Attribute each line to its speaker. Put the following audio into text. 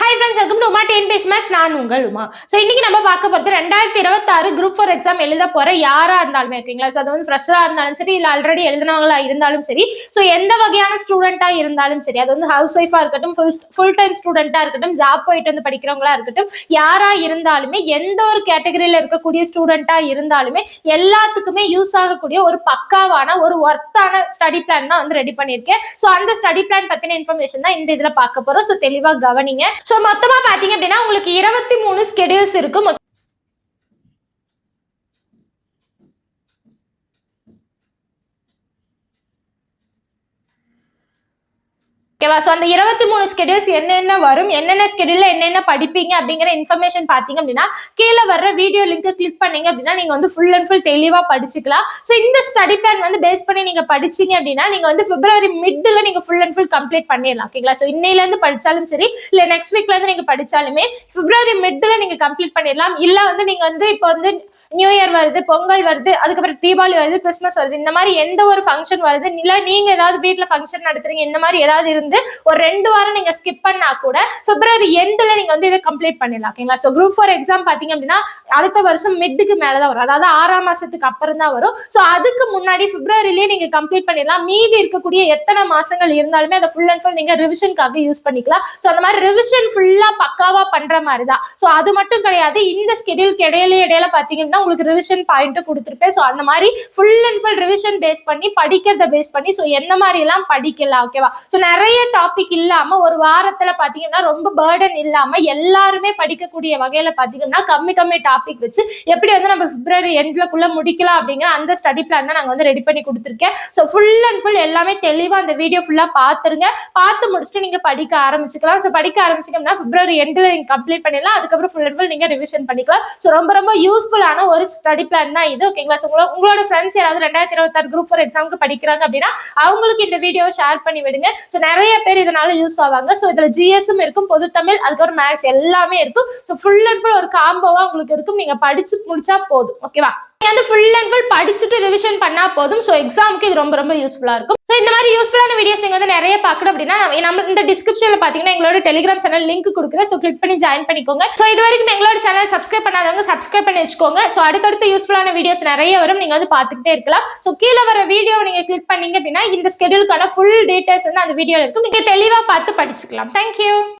Speaker 1: Hi friends welcome to Uma ten base maths நான் உங்கள் Uma. So இன்னைக்கு நம்ம பார்க்க போகிறது ரெண்டாயிரத்தி இருபத்தாறு குரூப் ஃபோர் எக்ஸாம் எழுத போகிற யாராக இருந்தாலுமே ஓகேங்களா? ஸோ அது வந்து ஃப்ரெஷராக இருந்தாலும் சரி இல்லை ஆல்ரெடி எழுதினவங்களா இருந்தாலும் சரி. ஸோ எந்த வகையான ஸ்டூடெண்ட்டாக இருந்தாலும் சரி அது வந்து ஹவுஸ் ஒய்ஃபாக இருக்கட்டும் ஃபுல் ஃபுல் டைம் ஸ்டூடெண்ட்டாக இருக்கட்டும் ஜாப் போயிட்டு வந்து படிக்கிறவங்களா இருக்கட்டும் யாராக இருந்தாலுமே எந்த ஒரு கேட்டகரியில் இருக்கக்கூடிய ஸ்டூடெண்ட்டாக இருந்தாலுமே எல்லாத்துக்குமே யூஸ் ஆகக்கூடிய ஒரு பக்காவான ஒரு ஒர்த்தான ஸ்டடி பிளான் தான் வந்து ரெடி பண்ணியிருக்கேன். ஸோ அந்த ஸ்டடி பிளான் பற்றின இன்ஃபர்மேஷன் தான் இந்த இதில் பார்க்க போகிறோம் ஸோ தெளிவாக கவனிங்க. ஸோ மொத்தமா பாத்தீங்க அப்படின்னா உங்களுக்கு இருபத்தி மூணு ஸ்கெடியூல்ஸ் இருக்கும் ஓகேவா ஸோ அந்த இருபத்தி மூணு ஸ்கெடியூல்ஸ் என்னென்ன வரும் என்னென்ன ஸ்கெடியூல்ல என்னென்ன படிப்பீங்க அப்படிங்கிற இன்ஃபர்மேஷன் பார்த்தீங்க அப்படின்னா கீழே வர்ற வீடியோ லிங்க் கிளிக் பண்ணீங்க அப்படின்னா நீங்க வந்து ஃபுல் அண்ட் ஃபுல் தெளிவாக படிச்சுக்கலாம். ஸோ இந்த ஸ்டடி பிளான் வந்து பேஸ் பண்ணி நீங்க படிச்சீங்க அப்படின்னா நீங்க வந்து பிப்ரவரி மிட்ல நீங்க ஃபுல் அண்ட் ஃபுல் கம்ப்ளீட் பண்ணிடலாம். ஓகேங்களா ஸோ இன்னையில இருந்து படிச்சாலும் சரி இல்லை நெக்ஸ்ட் வீக்ல இருந்து நீங்க படிச்சாலுமே பிப்ரவரி மிட்ல நீங்க கம்ப்ளீட் பண்ணிடலாம். இல்ல வந்து நீங்க வந்து இப்போ வந்து நியூ இயர் வருது பொங்கல் வருது அதுக்கப்புறம் தீபாவளி வருது கிறிஸ்மஸ் வருது இந்த மாதிரி எந்த ஒரு ஃபங்க்ஷன் வருது இல்லை நீங்க ஏதாவது வீட்டில் ஃபங்க்ஷன் நடத்துறீங்க இந்த மாதிரி ஏதாவது இருந்து ஒரு ரெண்டு வாரம் நீங்க ஸ்கிப் பண்ணா கூட பிப்ரவரி எண்ட்ல நீங்க வந்து இதை கம்ப்ளீட் பண்ணிடலாம் ஓகேங்களா ஸோ குரூப் ஃபோர் எக்ஸாம் பாத்தீங்க அப்படின்னா அடுத்த வருஷம் மிட்டுக்கு மேலதான் வரும். அதாவது ஆறாம் மாசத்துக்கு அப்புறம் தான் வரும். ஸோ அதுக்கு முன்னாடி பிப்ரவரிலேயே நீங்க கம்ப்ளீட் பண்ணிடலாம். மீதி இருக்கக்கூடிய எத்தனை மாசங்கள் இருந்தாலுமே அதை ஃபுல் அண்ட் ஃபுல் நீங்க ரிவிஷனுக்காக யூஸ் பண்ணிக்கலாம். ஸோ அந்த மாதிரி ரிவிஷன் ஃபுல்லா பக்காவா பண்ற மாதிரி தான். ஸோ அது மட்டும் கிடையாது. இந்த ஸ்கெடியூலுக்கு இடையில இடையில பாத்தீங்கன்னா உங்களுக்கு ரிவிஷன் பாயிண்ட் கொடுத்துருப்பேன். ஸோ அந்த மாதிரி full and full revision base பண்ணி படிக்கிறத பேஸ் பண்ணி ஸோ என்ன மாதிரி எல்லாம் படிக்கலாம் ஓகேவா ஸோ நிறைய டாபிக் இல்லாம ஒரு வாரத்துல பாத்தீங்கன்னா ரொம்ப பேர்டன் இல்லாம எல்லாருமே படிக்கக்கூடிய வகையில பாத்தீங்கன்னா கம்மி கம்மி டாபிக் வச்சு எப்படி வந்து நம்ம பிப்ரவரி எண்ட்லக்குள்ள முடிக்கலாம் அப்படிங்கிற அந்த ஸ்டடி பிளான் தான் நாங்க வந்து ரெடி பண்ணி கொடுத்துருக்கேன். ஸோ ஃபுல் அண்ட் ஃபுல் எல்லாமே தெளிவா அந்த வீடியோ ஃபுல்லா பாத்துருங்க. பார்த்து முடிச்சுட்டு நீங்க படிக்க ஆரம்பிச்சுக்கலாம். ஸோ படிக்க ஆரம்பிச்சிங்கன்னா பிப்ரவரி எண்ட்ல நீங்க கம்ப்ளீட் பண்ணிடலாம். அதுக்கப்புறம் ஃபுல் அண்ட் ஃபுல் நீங்க ரிவிஷன் பண்ணிக்கலாம். ஸோ ரொம்ப ரொம்ப யூஸ்ஃபுல்லான ஒரு ஸ்டடி பிளான் தான் இது. ஓகேங்களா ஸோ உங்களோட உங்களோட ஃப்ரெண்ட்ஸ் யாராவது ரெண்டாயிரத்தி இருபத்தாறு குரூப் ஃபோர் எக்ஸாமுக்கு படிக்கிறாங்க அப்படின்னா அவங்களுக்கு இந்த வீடியோவை ஷேர் பண்ணி விடுங்க. ஸோ நிறைய பேர் இதனால யூஸ் ஆவாங்க. ஸோ இதுல ஜிஎஸும் இருக்கும் பொது தமிழ் அதுக்கப்புறம் மேக்ஸ் எல்லாமே இருக்கும். ஸோ ஃபுல் அண்ட் ஃபுல் ஒரு காம்போவா உங்களுக்கு இருக்கும். நீங்க படிச்சு முடிச்சா போதும். ஓகேவா வந்து ஃபுல் அண்ட் ஃபுல் படிச்சுட்டு ரிவிஷன் பண்ணா போதும். ஸோ எக்ஸாமுக்கு இது ரொம்ப ரொம்ப யூஸ்ஃபுல்லா இருக்கும். ஸோ இந்த மாதிரி யூஸ்ஃபுல்லான வீடியோஸ் நீங்க வந்து நிறைய பார்க்கணும் அப்படின்னா நம்ம நம்ம இந்த டிஸ்கிரிப்ஷன்ல பாத்தீங்கன்னா எங்களோட டெலிகிராம் சேனல் லிங்க் கொடுக்குறேன். ஸோ கிளிக் பண்ணி ஜாயின் பண்ணிக்கோங்க. ஸோ இது வரைக்கும் எங்களோட சேனல் சப்ஸ்கிரைப் பண்ணாதவங்க சப்ஸ்கிரைப் பண்ணி வச்சுக்கோங்க. ஸோ அடுத்தடுத்து யூஸ்ஃபுல்லான வீடியோஸ் நிறைய வரும். நீங்க வந்து பார்த்துக்கிட்டே இருக்கலாம். ஸோ கீழே வர வீடியோ நீங்க கிளிக் பண்ணீங்க அப்படின்னா இந்த ஸ்கெடியூலுக்கான ஃபுல் டீடைல்ஸ் வந்து அந்த வீடியோல இருக்கும். நீங்க தெளிவா பார்த்து படிச்சுக்கலாம். தேங்க்யூ